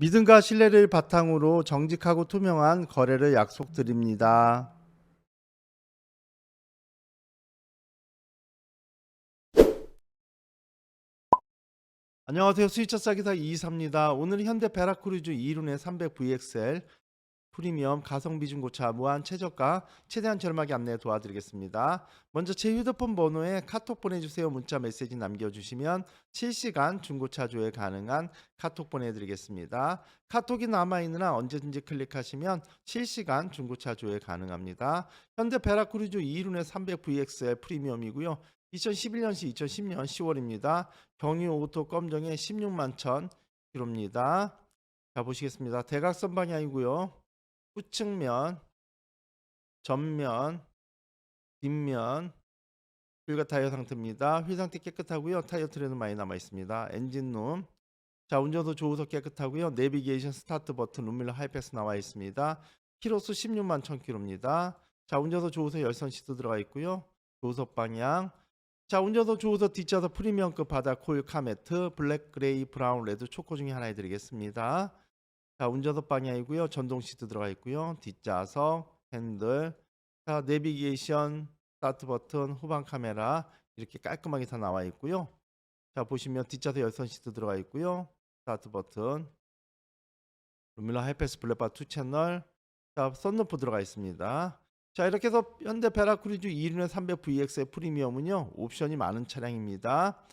믿음과 신뢰를 바탕으로 정직하고 투명한 거래를 약속드립니다. 안녕하세요. 수익차 싸기사 이이사입니다. 오늘 현대 베라크루즈 2륜의 300VXL 프리미엄 가성비 중고차 무한 최저가 최대한 저렴하게 안내 도와드리겠습니다. 먼저 제 휴대폰 번호에 카톡 보내주세요. 문자 메시지 남겨주시면 실시간 중고차 조회 가능한 카톡 보내드리겠습니다. 카톡이 남아있느나 언제든지 클릭하시면 실시간 중고차 조회 가능합니다. 현대 베라크루즈 2륜의 300VXL 프리미엄이고요. 2011년시 2010년 10월입니다. 경유 오토 검정에 16만 천 킬로입니다. 자 보시겠습니다. 대각선 방향이고요. 후측면, 전면, 뒷면 휠과 타이어 상태입니다. 휠 상태 깨끗하고요. 타이어 트레는 많이 남아 있습니다. 엔진룸. 자 운전도 조우석 깨끗하고요. 내비게이션 스타트 버튼 룸밀러 하이패스 나와 있습니다. 키로수 16만 1000km입니다. 자 운전도 조우석 열선 시트 들어가 있고요. 조우석 방향. 자 운전석 조우석 뒷좌석 프리미엄급 바다 코일 카메트 블랙 그레이 브라운 레드 초코 중에 하나 해드리겠습니다. 자 운전석 방향이고요. 전동 시트 들어가 있고요. 뒷좌석 핸들 자 내비게이션 스타트 버튼 후방 카메라 이렇게 깔끔하게 다 나와 있고요. 자 보시면 뒷좌석 열선 시트 들어가 있고요. 스타트 버튼 루밀러 하이패스 블랙바 2 채널 자 썬루프 들어가 있습니다. 자 이렇게 해서 현대 베라크루즈 2륜의 300VX의 프리미엄은요 옵션이 많은 차량입니다.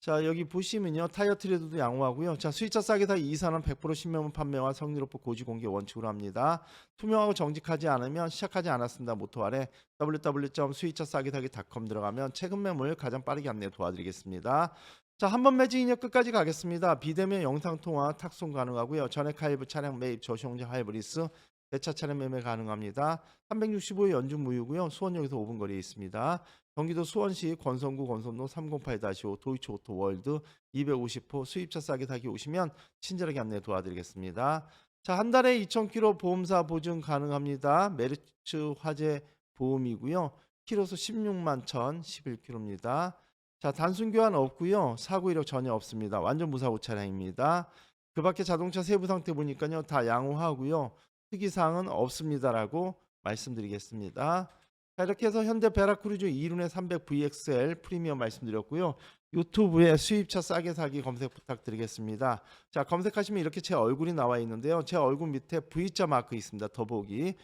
자 여기 보시면요 타이어 트레드도 양호하고요. 자 수입차 싸게 다 이사는 100% 신명문 판매와 성리로포 고지 공개 원칙으로 합니다. 투명하고 정직하지 않으면 시작하지 않았습니다. 모토 아래 www.수입차 싸게 사기닷컴 들어가면 최근 매물 가장 빠르게 안내 도와드리겠습니다. 자 한 번 매진 이후 끝까지 가겠습니다. 비대면 영상 통화 탁송 가능하고요. 전액 할부 차량 매입 저시용제 할부 리스 대차 차량 매매 가능합니다. 365일 연중 무휴고요. 수원역에서 5분 거리에 있습니다. 경기도 수원시 권성구 권선로 308-5 도이치 오토 월드 250호 수입차 싸게 사기 오시면 친절하게 안내 도와드리겠습니다. 자, 한 달에 2,000km 보험사 보증 가능합니다. 메르츠 화재 보험이고요. 키로수 16만 1,011km입니다. 자, 단순 교환 없고요. 사고 이력 전혀 없습니다. 완전 무사고 차량입니다. 그 밖에 자동차 세부 상태 보니까요. 다 양호하고요. 특이사항은 없습니다라고 말씀드리겠습니다. 자, 이렇게 해서 현대 베라크루즈 2륜의 300VXL 프리미엄 말씀드렸고요. 유튜브에 수입차 싸게 사기 검색 부탁드리겠습니다. 자, 검색하시면 이렇게 제 얼굴이 나와 있는데요. 제 얼굴 밑에 V자 마크 있습니다. 더보기.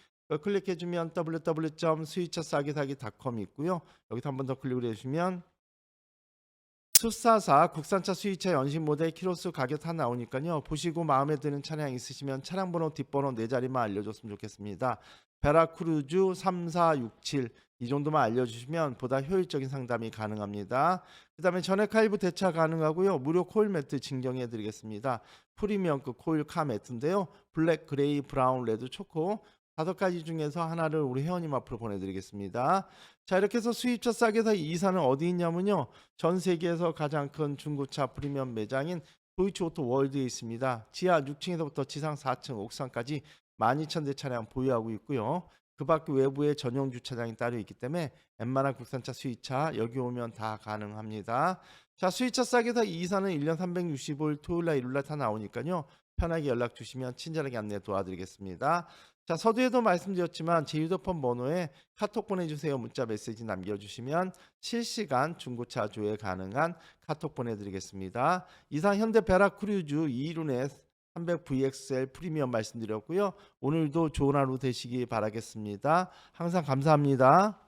클릭해주면 www.수입차 싸게 사기.com 있고요. 여기서 한 번 더 클릭을 해주시면 수사사 국산차 수입차 연식 모델 키로수 가격 다 나오니까요. 보시고 마음에 드는 차량 있으시면 차량 번호 뒷번호 네 자리만 알려줬으면 좋겠습니다. 베라크루즈 3467 이 정도만 알려주시면 보다 효율적인 상담이 가능합니다. 그 다음에 전액 할부 대차 가능하고요. 무료 코일 매트 증정해 드리겠습니다. 프리미엄급 코일 카 매트인데요. 블랙, 그레이, 브라운, 레드, 초코 다섯 가지 중에서 하나를 우리 회원님 앞으로 보내드리겠습니다. 자 이렇게 해서 수입차 싸게 사 이사는 어디 있냐면요. 전 세계에서 가장 큰 중고차 프리미엄 매장인 도이치 오토 월드에 있습니다. 지하 6층에서부터 지상 4층 옥상까지 12,000대 차량 보유하고 있고요. 그 밖에 외부에 전용 주차장이 따로 있기 때문에 웬만한 국산차 수입차 여기 오면 다 가능합니다. 자 수입차 싸게 사 이사는 1년 365일 토요일날 일요일날 다 나오니까요. 편하게 연락 주시면 친절하게 안내 도와드리겠습니다. 자 서두에도 말씀드렸지만 제 휴대폰 번호에 카톡 보내주세요 문자 메시지 남겨주시면 실시간 중고차 조회 가능한 카톡 보내드리겠습니다. 이상 현대 베라크루즈 2륜의 300VXL 프리미엄 말씀드렸고요. 오늘도 좋은 하루 되시기 바라겠습니다. 항상 감사합니다.